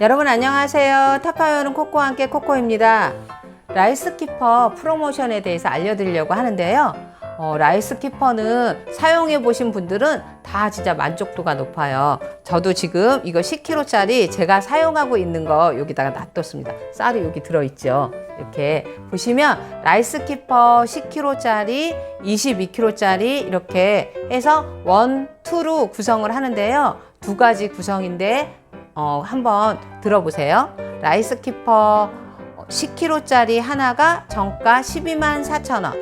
여러분 안녕하세요. 타파요는 코코와 함께 코코입니다. 라이스키퍼 프로모션에 대해서 알려드리려고 하는데요. 어, 라이스키퍼는 사용해 보신 분들은 다 진짜 만족도가 높아요. 저도 지금 이거 10kg짜리 제가 사용하고 있는 거 여기다가 놔뒀습니다. 쌀이 여기 들어있죠. 이렇게 보시면 라이스키퍼 10kg짜리, 22kg짜리 이렇게 해서 원, 투로 구성을 하는데요. 두 가지 구성인데 어, 한번 들어보세요. 라이스키퍼 10kg짜리 하나가 정가 12만 4천 원.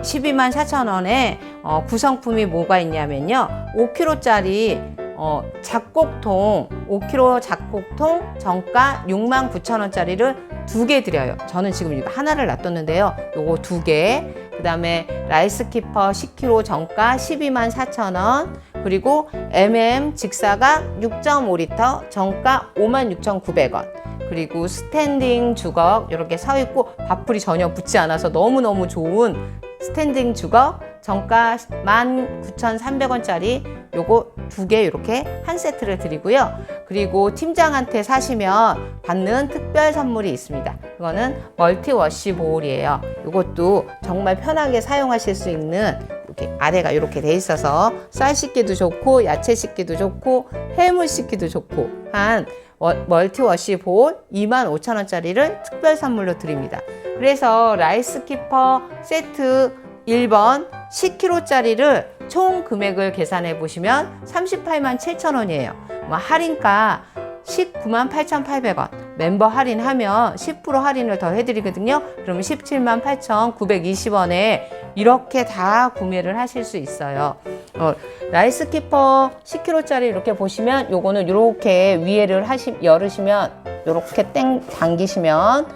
12만 4천 원에 어, 구성품이 뭐가 있냐면요. 5kg짜리 어, 작곡통 5kg 작곡통 정가 6만 9천 원짜리를 두 개 드려요. 저는 지금 이거 하나를 놔뒀는데요. 요거 두 개. 그 다음에 라이스키퍼 10kg 정가 12만 4천 원. 그리고 MM 직사각 6.5리터 정가 5만 6,900원. 그리고 스탠딩 주걱 이렇게 서 있고 밥풀이 전혀 붙지 않아서 너무너무 좋은 스탠딩 주걱 정가 19,300원짜리 요거 두 개 이렇게 한 세트를 드리고요. 그리고 팀장한테 사시면 받는 특별 선물이 있습니다. 그거는 멀티 워시 보울이에요. 이것도 정말 편하게 사용하실 수 있는 이렇게 아래가 이렇게 돼 있어서 쌀 씻기도 좋고 야채 씻기도 좋고 해물 씻기도 좋고 한 워- 멀티 워시 볼 25,000원짜리를 특별 선물로 드립니다. 그래서 라이스 키퍼 세트 1번 10kg짜리를 총 금액을 계산해 보시면 38만 7천 원이에요. 뭐 할인가 19만 8,800원. 멤버 할인하면 10% 할인을 더 해드리거든요. 그러면 17만 8,920원에 이렇게 다 구매를 하실 수 있어요. 어, 라이스키퍼 10kg짜리 이렇게 보시면 요거는 이렇게 위에를 하시, 열으시면 이렇게 땡 당기시면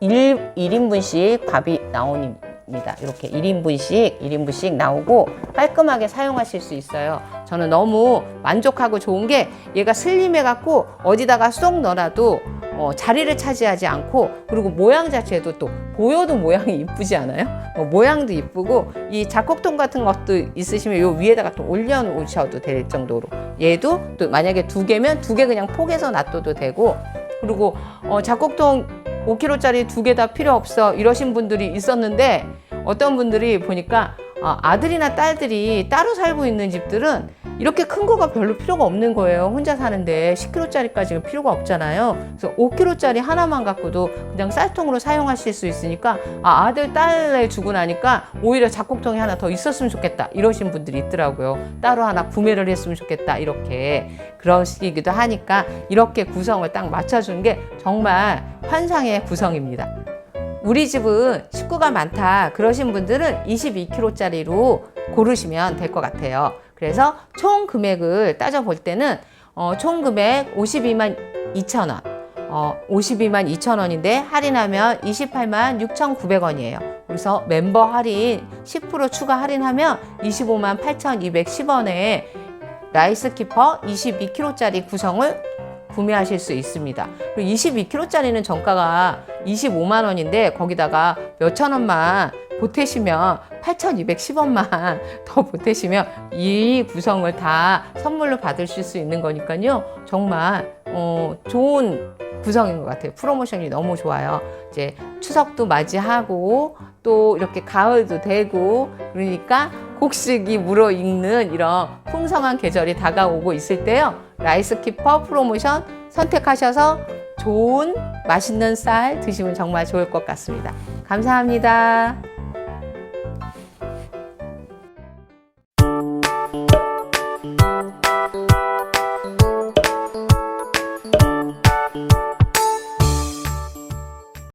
1, 1인분씩 밥이 나옵니다. 이렇게 1인분씩, 1인분씩 나오고 깔끔하게 사용하실 수 있어요. 저는 너무 만족하고 좋은 게 얘가 슬림해 갖고 어디다가 쏙 넣어놔도 어, 자리를 차지하지 않고 그리고 모양 자체도 또 보여도 모양이 이쁘지 않아요? 어, 모양도 이쁘고 이 작곡통 같은 것도 있으시면 요 위에다가 또 올려놓으셔도 될 정도로 얘도 또 만약에 두 개면 두 개 그냥 포개서 놔둬도 되고 그리고 어, 작곡통 5kg짜리 두 개 다 필요 없어 이러신 분들이 있었는데 어떤 분들이 보니까 어, 아들이나 딸들이 따로 살고 있는 집들은 이렇게 큰 거가 별로 필요가 없는 거예요. 혼자 사는데 10kg짜리까지는 필요가 없잖아요. 그래서 5kg짜리 하나만 갖고도 그냥 쌀통으로 사용하실 수 있으니까 아, 아들, 딸에 주고 나니까 오히려 작곡통이 하나 더 있었으면 좋겠다. 이러신 분들이 있더라고요. 따로 하나 구매를 했으면 좋겠다. 이렇게 그러시기도 하니까 이렇게 구성을 딱 맞춰주는 게 정말 환상의 구성입니다. 우리 집은 식구가 많다 그러신 분들은 22kg짜리로 고르시면 될 것 같아요. 그래서 총 금액을 따져 볼 때는 어, 총 금액 52만 2천 원, 어, 52만 2천 원인데 할인하면 28만 6,900원이에요. 그래서 멤버 할인 10% 추가 할인하면 25만 8,210원에 라이스키퍼 22kg짜리 구성을 구매하실 수 있습니다. 그리고 22kg짜리는 정가가 25만 원인데 거기다가 몇천 원만 보태시면 8,210원만 더 보태시면 이 구성을 다 선물로 받으실 수 있는 거니까요. 정말 어, 좋은 구성인 것 같아요. 프로모션이 너무 좋아요. 이제 추석도 맞이하고 또 이렇게 가을도 되고 그러니까 곡식이 물어익는 이런 풍성한 계절이 다가오고 있을 때요. 라이스키퍼 프로모션 선택하셔서 좋은 맛있는 쌀 드시면 정말 좋을 것 같습니다. 감사합니다.